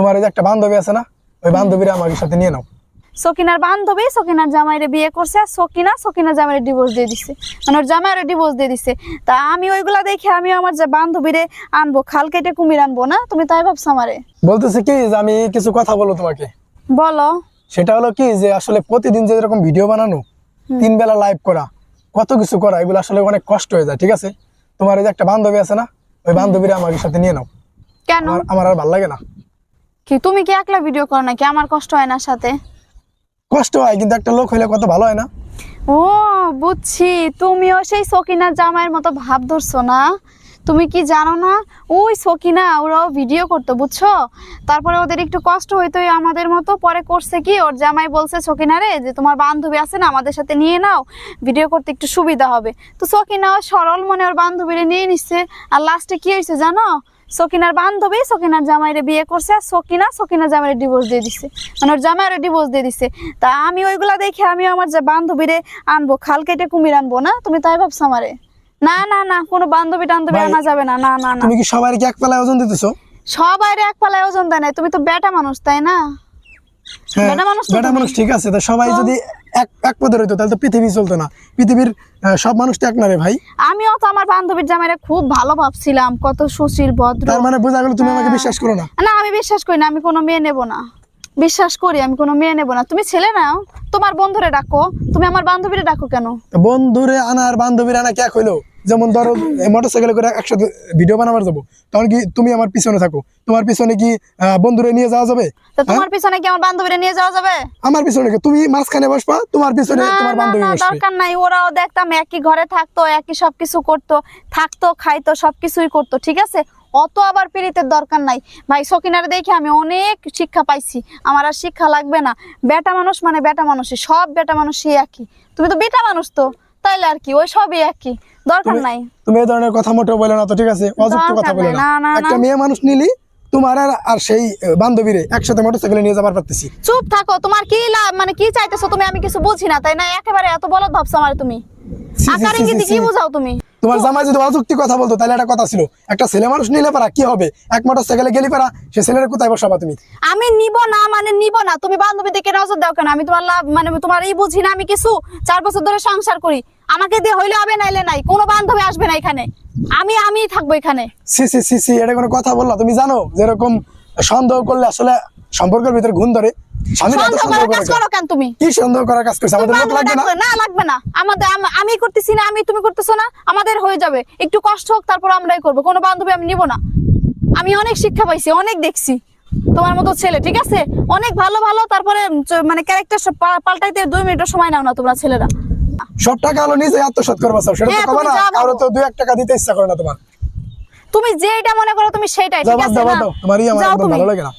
তোমার এই যে একটা বান্ধবী আছে না ওই বান্ধবীরা আমার সাথে নিয়ে নাও। সকিনার বান্ধবী সকিনার জামাইরে বিয়ে করছে আর সকিনা সকিনার জামাইরে ডিভোর্স দিয়ে দিছে। মানে ওর জামাইরে ডিভোর্স দিয়ে দিছে। তা আমি ওইগুলা দেখে আমি আমার যে বান্ধবীরে আনব খাল কেটে কুমির আনব না? তুমি তাই ভাবছ আমারে? বলতেছে কি যে আমি কিছু কথা বলব তোমাকে। বলো। সেটা হলো কি যে আসলে প্রতিদিন যে এরকম ভিডিও বানানো তিন বেলা লাইভ করা কত কিছু করা এগুলো আসলে অনেক কষ্ট হয়ে যায় ঠিক আছে? তোমার যে একটা বান্ধবী আছে না ওই বান্ধবীরা আমার সাথে নিয়ে নাও। কেন? আমার আমার আর ভালো লাগে না। কি তুমি কি একলা ভিডিও করো নাকি? আমার কষ্ট হয় না সাথে। কষ্ট হয় কিন্তু একটা লোক হইলে কত ভালো হয় না? ও বুঝছি। তুমিও সেই সকিনার জামাইয়ের মতো ভাব ধরছো না? তুমি কি জানো না? ওই সকিনা ওরাও ভিডিও করতো বুঝছ? তারপরে ওদের একটু কষ্ট হইতো আমাদের মতো। পরে করছে কি ওর জামাই বলছে সকিনারে যে তোমার বান্ধবী আছে না আমাদের সাথে নিয়ে নাও ভিডিও করতে একটু সুবিধা হবে। তো সকিনাও সরল মনে ওর বান্ধবীরে নিয়ে নিচ্ছে আর লাস্টে কি হয়েছে জানো? সকিনার বান্ধবী সকিনার জামাইরে বিয়ে করছে আর সকিনা সকিনার জামাইরে ডিভোর্স দিয়ে দিছে। মানে ওর জামাইরে ডিভোর্স দিয়ে দিছে। তা আমি ওইগুলা দেখে আমি আমার যে বান্ধবীরে আনব খাল কেটে কুমির আনব না? তুমি তাই ভাবছ আমারে? না না না কোনো বান্ধবী টান্ধবী আনা যাবে না না না না। তুমি কি সবাই কি এক পালায় ওজন দিতেছো? সবাই এক পালায় ওজন দেয় না তুমি তো বেটা মানুষ তাই না? হ্যাঁ বেটা মানুষ বেটা মানুষ ঠিক আছে তো সবাই যদি এক এক পদের হইতো তাহলে তো পৃথিবী চলতো না। পৃথিবীর সব মানুষ তো এক না রে ভাই। আমিও তো আমার বান্ধবীর জামাইরে খুব ভালো ভাবছিলাম কত সুশীল ভদ্র। তার মানে বোঝা গেল তুমি আমাকে হ্যাঁ। বিশ্বাস করো না। না আমি বিশ্বাস করি না আমি কোনো মেয়ে নেব না। বিশ্বাস করি আমি কোনো মেয়ে নেব না। তুমি ছেলে নাও তোমার বন্ধুরে ডাকো। তুমি আমার বান্ধবীরে ডাকো কেন? বন্ধুরে আনার আর বান্ধবীর আনা কে হইল? যেমন ধরো মোটর সাইকেলে করে একসাথে ভিডিও বানাবার যাব তখন কি তুমি আমার পিছনে থাকো? তোমার পিছনে কি বন্ধুরে নিয়ে যাওয়া যাবে? তোমার পিছনে কি আমার বান্ধবীরে নিয়ে যাওয়া যাবে? আমার পিছনে তুমি মাঝখানে বসবা তোমার পিছনে তোমার বান্ধবী বসবে। দরকার নাই ওরাও দেখতাম একই ঘরে থাকতো একই সবকিছু করতো থাকতো খাইতো সবকিছুই করতো ঠিক আছে? অত আবার পীড়িতের দরকার নাই। ভাই সকিনারে দেখে আমি অনেক শিক্ষা পাইছি আমার আর শিক্ষা লাগবে না। বেটা মানুষ মানে বেটা মানুষই সব বেটা মানুষই একই। তুমি তো বেটা মানুষ তো। তাইলে আর কি ওই সবই একই। দরকার নাই। তুমি এই ধরনের কথা মোটেও বলে না তো ঠিক আছে? অযুক্ত কথা বলে না। একটা মেয়ে মানুষ নিলি তোমার আর আর সেই বান্ধবীরে একসাথে মোটরসাইকেলে নিয়ে যাবার পারতেছি। চুপ থাকো তোমার কি লাভ মানে কি চাইতেছো তুমি? আমি কিছু বুঝি না তাই না? একেবারে এত বলদ ভাবছ আমার তুমি। আকার কি। বুঝাও তুমি। তোমার জামাই যদি অযুক্তি কথা বলতো তাহলে একটা কথা ছিল একটা ছেলে মানুষ নিলে পারা কি হবে? এক মোটর সাইকেলে গেলি পারা সে ছেলের কোথায় বসাবা তুমি? আমি নিব না মানে নিব না। তুমি বান্ধবী দিকে নজর দাও কেন? আমি তোমার লাভ মানে তোমার এই বুঝি না আমি কিছু? চার বছর ধরে সংসার করি। আমাকে দিয়ে হইলে হবে নাইলে নাই। কোনো বান্ধবী আসবে না এখানে। আমি আমি থাকব এখানে। সি সি সি সি এটা কোনো কথা বললা? তুমি জানো যেরকম সন্দেহ করলে আসলে সম্পর্কের ভিতরে ঘুম ধরে। স্বামীরা তো সন্দেহ সন্দেহ করার কাজ করো কেন তুমি? কি সন্দেহ করার কাজ করছে? আমাদের লোক লাগবে না? না লাগবে না। আমাদের আমি করতেছি না আমি তুমি করতেছো না আমাদের হয়ে যাবে। একটু কষ্ট হোক তারপর আমরাই করব। কোনো বান্ধবী আমি নিব না। আমি অনেক শিক্ষা পাইছি অনেক দেখছি। তোমার মতো ছেলে ঠিক আছে? অনেক ভালো ভালো তারপরে মানে ক্যারেক্টার পাল্টাইতে দুই মিনিটের সময় নাও না তোমরা ছেলেরা। সব টাকা হলো নিজে আত্মসাৎ করবা সব সেটা তো হ্যাঁ, না। তো দুই এক টাকা দিতে ইচ্ছা করে না তোমার। তুমি যেটা মনে করো তুমি সেটাই ঠিক আছে না? তোমারই আমার যাও তুমি। ভালো লাগে না।